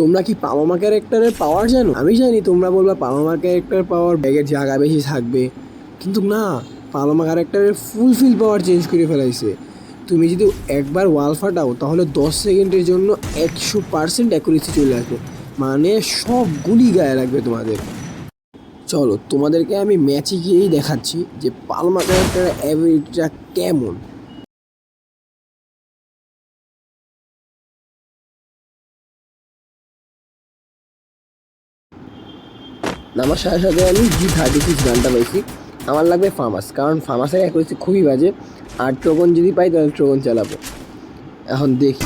তোমরা কি পালোমা ক্যারেক্টারের পাওয়ার জানো? আমি জানি তোমরা বলবা পালোমা ক্যারেক্টার পাওয়ার ব্যাগের জায়গা বেশি থাকবে। কিন্তু না পালোমা ক্যারেক্টারের ফুলফিল পাওয়ার চেঞ্জ করে ফেলাইছে। তুমি যদি একবার ওয়াল ফাটাও, তাহলে দশ সেকেন্ডের জন্য একশো পার্সেন্ট অ্যাকুরেসি চলে আসবে। মানে সব গুলি গায়ে লাগবে তোমাদের। চলো, তোমাদেরকে আমি ম্যাচে গিয়েই দেখাচ্ছি যে পালমা ক্যারেক্টারের অ্যাবিলিটিটা কেমন। নামার সাথে সাথে আমি জি থার্টি সিক্স গানটা পাইছি। আমার লাগবে ফার্মাস কারণ ফার্মাসের অ্যাকুরেসি খুবই বাজে। আর ট্রোগন যদি পাই, তাহলে ট্রোগন চালাবো। এখন দেখি।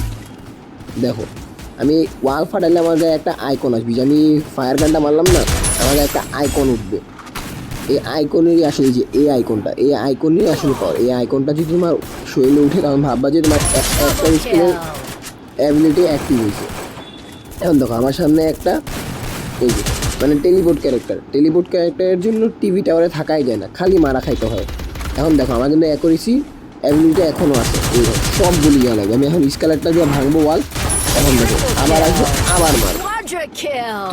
দেখো, আমি ওয়াল ফাটালে গায়ে একটা আইকন আসবে। যে আমি ফায়ার গানটা মারলাম না গায়ে একটা আইকন উঠবে। এই আইকনেরই আসলে যে এই আইকনটা এই আইকনেরই আসলে পাওয়ার এই আইকনটা যদি তোমার শরীরে উঠে, কারণ ভাববা যে তোমার এক- একটা স্কিলের অ্যাবিলিটি অ্যাক্টিভ হয়েছে। এখন দেখো, আমার সামনে একটা এই যে মানে টেলিপোর্ট ক্যারেক্টার টেলিপোর্ট ক্যারেক্টারের জন্য টিভি টাওয়ারে থাকাই যায় না, খালি মারা খাইতে হয়। এখন দেখো, আমার কিন্তু অ্যাকুরেসি অ্যাবিলিটি এখনও আছে। সব গুলি লাগবে আমি এখন স্কালারটা দিয়ে ভাঙবো ওয়াল এখন দেখো, আবার আসব, আবার মার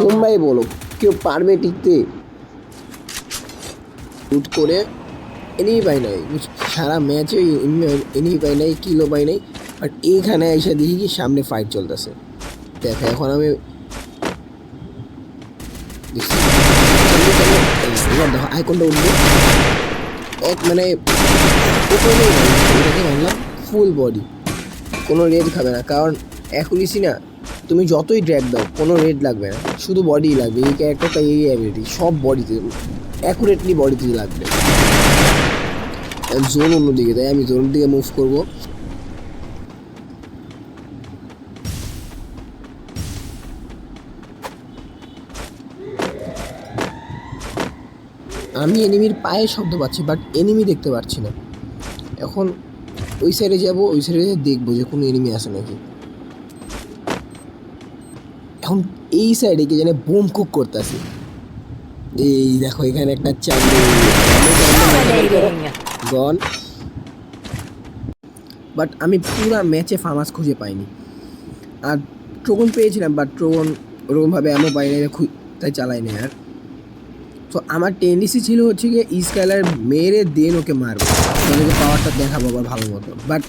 তোমরাই বলো, কেউ পারবে টিকতে? শুট করে এনেই পাই নাই। সারা ম্যাচে এনেই পাই নাই কিলো পাই নাই। বাট এইখানে এসে দেখি কি সামনে ফাইট চলতেছে। দেখো, এখন আমি এবার দেখো আইকনটা মানে ফুল বডি কোনো রেড খাবে না কারণ অ্যাকুরেসি না তুমি যতই ড্র্যাগ দাও কোনো রেড লাগবে না শুধু বডি লাগবে এই ক্যারেক্টারটা এই অ্যাবিলিটি সব বডিতে অ্যাকুরেটলি বডিতে লাগবে জোন অন্যদিকে তাই আমি জোনের দিকে মুভ করব আমি এনিমির পায়ে শব্দ পাচ্ছি বাট এনিমি দেখতে পাচ্ছি না। এখন ওই সাইডে যাব, ওই সাইডে দেখব যে কোনো এনিমি আছে নাকি। এখন এই সাইডে কি জানে বোম কুক করতেছে। এই দেখো, এখানে একটা চান্দু গন বাট আমি পুরো ম্যাচে ফার্মাস খুঁজে পাইনি। আর ট্রোগন পেয়েছিলাম বাট ট্রোগন ওরকমভাবে এমন পাই নাই খু- তাই চালাই না আর। তো আমার টেন্ডেন্সি ছিল হচ্ছে গিয়ে স্কাইলার মেরে দেন ওকে মারবো। ওদেরকে পাওয়ারটা দেখাবো আবার ভালো মতো। বাট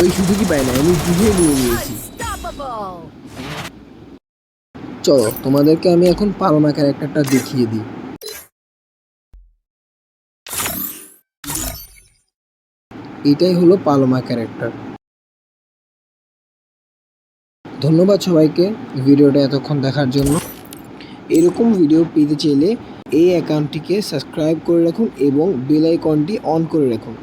ওই সুযোগই পাই না, আমি বুঝে নিয়ে নিয়েছি। চলো, তোমাদেরকে আমি এখন পালোমা ক্যারেক্টারটা দেখিয়ে দিই। এটাই হলো পালোমা ক্যারেক্টার ধন্যবাদ সবাইকে, ভিডিওটা এতক্ষণ দেখার জন্য। এরকম ভিডিও পেতে চাইলে এই অ্যাকাউন্টটিকে সাবস্ক্রাইব করে রাখুন এবং বেল আইকনটি অন করে রাখুন।